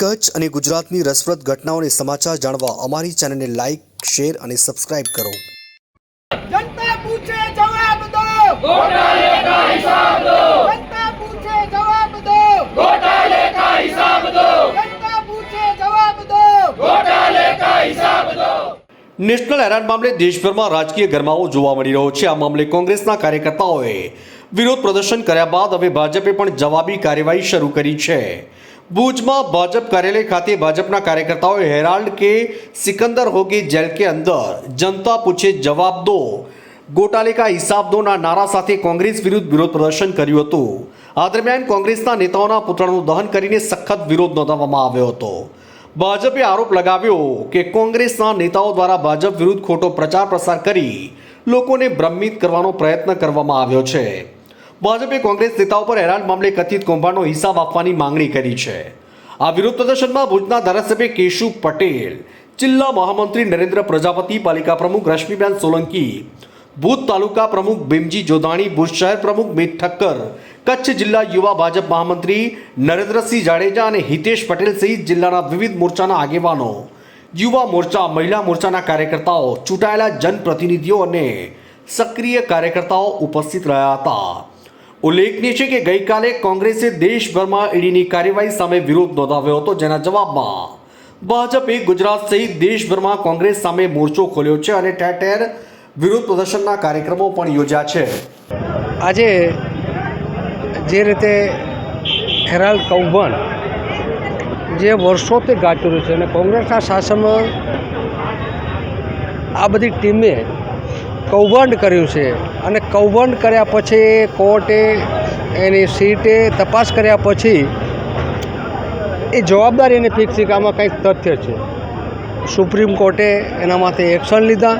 કચ્છ અને ગુજરાતની રસપ્રદ ઘટનાઓને સમાચાર જાણવા અમારી ચેનલને લાઇક શેર અને સબસ્ક્રાઈબ કરો. નેશનલ હેરાન મામલે દેશભરમાં રાજકીય ગરમાવો જોવા મળી રહ્યો છે. આ મામલે કોંગ્રેસના કાર્યકર્તાઓએ વિરોધ પ્રદર્શન કર્યા બાદ હવે ભાજપે પણ જવાબી કાર્યવાહી શરૂ કરી છે. ભુજમાં ભાજપ કાર્યાલય ખાતે ભાજપના કાર્યકર્તાઓએ હેરાલ્ડ કે સિકંદર હોગી જેલ કે અંદર જનતા પૂછે જવાબ દો. ગોટાલે કા હિસાબ દોના નારા સાથે કોંગ્રેસ વિરુદ્ધ વિરોધ પ્રદર્શન કર્યું હતું. આ દરમિયાન કોંગ્રેસના નેતાઓના પુતળાનું દહન કરીને સખત વિરોધ નોંધાવવામાં આવ્યો હતો. ભાજપે આરોપ લગાવ્યો કે કોંગ્રેસના નેતાઓ દ્વારા ભાજપ વિરુદ્ધ ખોટો પ્રચાર પ્રસાર કરી લોકોને ભ્રમિત કરવાનો પ્રયત્ન કરવામાં આવ્યો છે. ભાજપે કોંગ્રેસ નેતાઓ પર હેરાન મામલે કથિત કૌભાંડનો હિસાબ આપવાની માંગણી કરી છે. આ વિરોધ પ્રદર્શનમાં ભુજના ધારાસભ્ય કેશુ પટેલ, જિલ્લા મહામંત્રી નરેન્દ્ર પ્રજાપતિ, પાલિકા પ્રમુખ રશ્મિબેન સોલંકી ભૂત તાલુકા પ્રમુખ ભીમજી જોધાણી, ભુજ શહેર પ્રમુખ મિત ઠક્કર, કચ્છ જિલ્લા યુવા ભાજપ મહામંત્રી નરેન્દ્રસિંહ જાડેજા અને હિતેશ પટેલ સહિત જિલ્લાના વિવિધ મોરચાના આગેવાનો, યુવા મોરચા, મહિલા મોરચાના કાર્યકર્તાઓ, ચૂંટાયેલા જનપ્રતિનિધિઓ અને સક્રિય કાર્યકર્તાઓ ઉપસ્થિત રહ્યા હતા. ઉલ્લેખનીય છે કે ગઈકાલે કોંગ્રેસે દેશભરમાં ઈડીની કાર્યવાહી સામે વિરોધ નોંધાવ્યો હતો, જેના જવાબમાં ભાજપે ગુજરાત સહિત દેશભરમાં કોંગ્રેસ સામે મોરચો ખોલ્યો છે અને ઠેર ઠેર વિરોધ પ્રદર્શનના કાર્યક્રમો પણ યોજ્યા છે. આજે જે રીતે હેરાલ્ડ કૌભણ જે વર્ષોથી ગાજતું છે અને કોંગ્રેસના શાસનમાં આ બધી ટીમે કૌભાંડ કર્યું છે અને કૌભાંડ કર્યા પછી કોર્ટે એની સીટે તપાસ કર્યા પછી એ જવાબદારી એને ફિક્સ કે આમાં કંઈક તથ્ય છે. સુપ્રીમ કોર્ટે એના માટે એક્શન લીધા.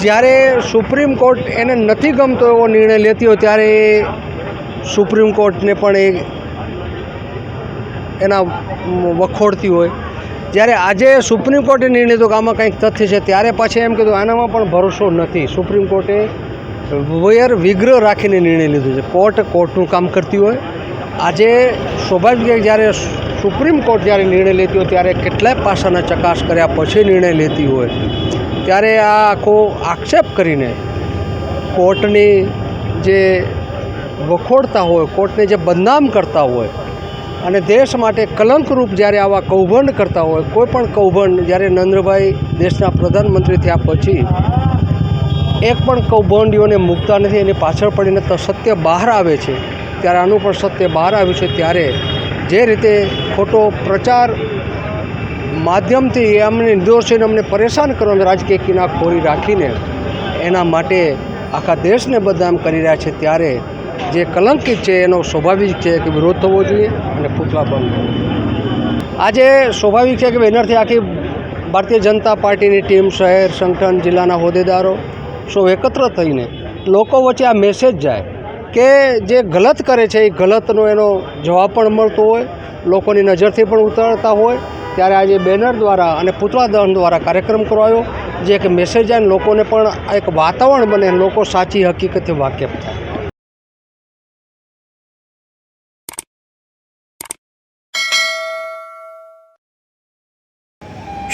જ્યારે સુપ્રીમ કોર્ટ એને નથી ગમતો એવો નિર્ણય લેતી હોય ત્યારે સુપ્રીમ કોર્ટને પણ એ એના વખોડતી હોય. જ્યારે આજે સુપ્રીમ કોર્ટે નિર્ણય લીધો કે આમાં કંઈક તથ્ય છે, ત્યારે પાછી એમ કીધું, આનામાં પણ ભરોસો નથી. સુપ્રીમ કોર્ટે વયર વિગ્રહ રાખીને નિર્ણય લીધો છે. કોર્ટ કોર્ટનું કામ કરતી હોય. આજે સ્વાભાવિક જ્યારે સુપ્રીમ કોર્ટ જ્યારે નિર્ણય લેતી હોય, ત્યારે કેટલાય પાસાના ચકાસ કર્યા પછી નિર્ણય લેતી હોય. ત્યારે આ આખો આક્ષેપ કરીને કોર્ટની જે વખોડતા હોય, કોર્ટને જે બદનામ કરતા હોય અને દેશ માટે કલંકરૂપ જ્યારે આવા કૌભંડ કરતા હોય, કોઈ પણ કૌભંડ જ્યારે નરેન્દ્રભાઈ દેશના પ્રધાનમંત્રી થયા પછી એક પણ કૌભાંડીઓને મૂકતા નથી, એની પાછળ પડીને તો સત્ય બહાર આવે છે. ત્યારે આનું પણ સત્ય બહાર આવ્યું છે. ત્યારે જે રીતે ખોટો પ્રચાર માધ્યમથી અમને નિર્દોષીને અમને પરેશાન કરવાનો રાજકીય કિનાખોરી રાખીને એના માટે આખા દેશને બદનામ કરી રહ્યા છે. ત્યારે જે કલંકિત છે એનો સ્વાભાવિક છે કે વિરોધ થવો જોઈએ અને પૂતળા બંધ આજે સ્વાભાવિક છે કે બેનરથી આખી ભારતીય જનતા પાર્ટીની ટીમ શહેર, સંગઠન, જિલ્લાના હોદ્દેદારો સૌ એકત્ર થઈને લોકો વચ્ચે આ મેસેજ જાય કે જે ગલત કરે છે એ ગલતનો એનો જવાબ પણ મળતો હોય, લોકોની નજરથી પણ ઉતરતા હોય. ત્યારે આજે બેનર દ્વારા અને પૂતળા દહન દ્વારા કાર્યક્રમ કરવાયો જે એક મેસેજ આવીને લોકોને પણ એક વાતાવરણ બને, લોકો સાચી હકીકતથી વાકેફ થાય.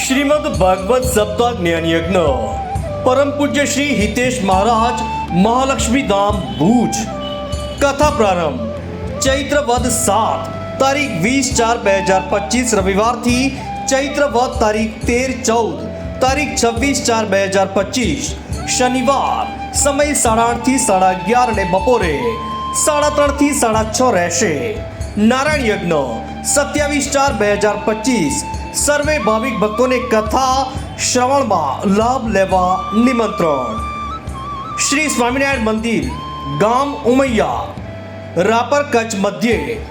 શ્રીમદ ભાગવત સપ્તાહ જ્ઞાન યજ્ઞ પરમ પૂજ્ય શ્રી હિતેશ મહારાજ મહાલક્ષ્મી ધામ ભુજ. કથા પ્રારંભ. ચૈત્ર વદ સાત, તારીખ વીસ ચાર બે હજાર પચીસ રવિવારથી ચૈત્ર વદ તારીખ તેર ચૌદ, તારીખ છવ્વીસ ચાર બે હજાર પચીસ. શનિવાર, સમય સાડા આઠથી સાડા અગિયાર અને બપોરે. સાડા ત્રણથી સાડા છ રહેશે. નારાયણ યજ્ઞ. સત્યાવીસ ચાર બે હજાર પચીસ. સર્વે ભાવિક ભક્તોને કથા શ્રવણમાં લાભ લેવા નિમંત્રણ. શ્રી સ્વામિનારાયણ મંદિર, ગામ ઉમૈયા. રાપર કચ્છ મધ્યે.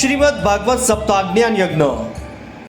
શ્રીમદ ભાગવત સપ્તાહ જ્ઞાન યજ્ઞ.